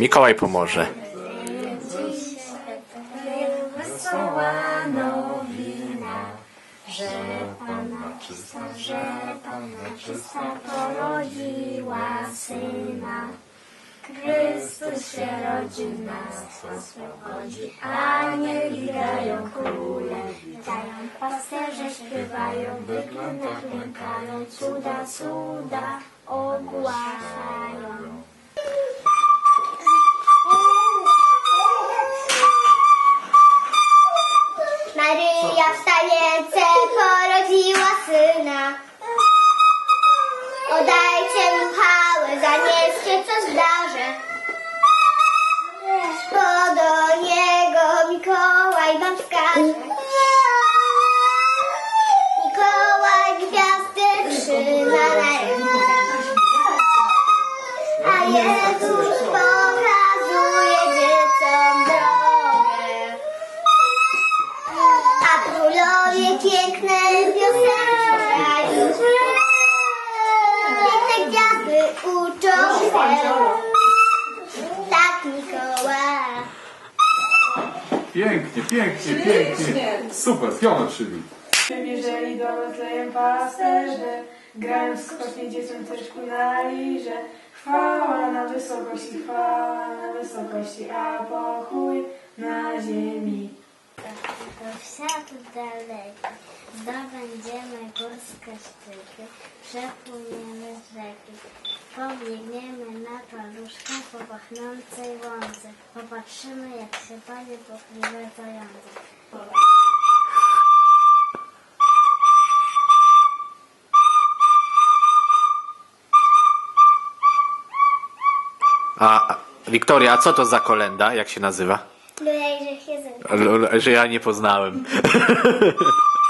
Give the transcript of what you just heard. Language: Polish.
Mikołaj pomoże. Wesoła nowina, że Panna Czysta, że Panna Czysta porodziła Syna. Chrystus się rodzi, nas oswobodzi, anieli grają króle, witają pasterze, śpiewają, w wyglądach lękają, cuda, cuda ogłaszają. Maryja w stanience porodziła syna. Oddajcie mu chwałę, zanieście co zdarzę. Bo do niego Mikołaj wam wskaże. Mikołaj gwiazdy trzyma na ręce. A Jezus królowie piękne piosenki Piękne gwiazdy uczą się Tak Mikołaj Pięknie, pięknie, pięknie. Super, pionę szyli. Przybierzeli do Betlejem pasterze, grając skocznie dzieciom też kunali, że chwała na wysokości, chwała na wysokości, a pokój na ziemi. Światu daleki Zdobędziemy górskie szczyty Przepłyniemy rzeki Pobiegniemy na paluszkę Po pachnącej łące Popatrzymy jak się pali płochliwe zające A Wiktoria, a co to za kolenda? Jak się nazywa? L- l- Że ja nie poznałem.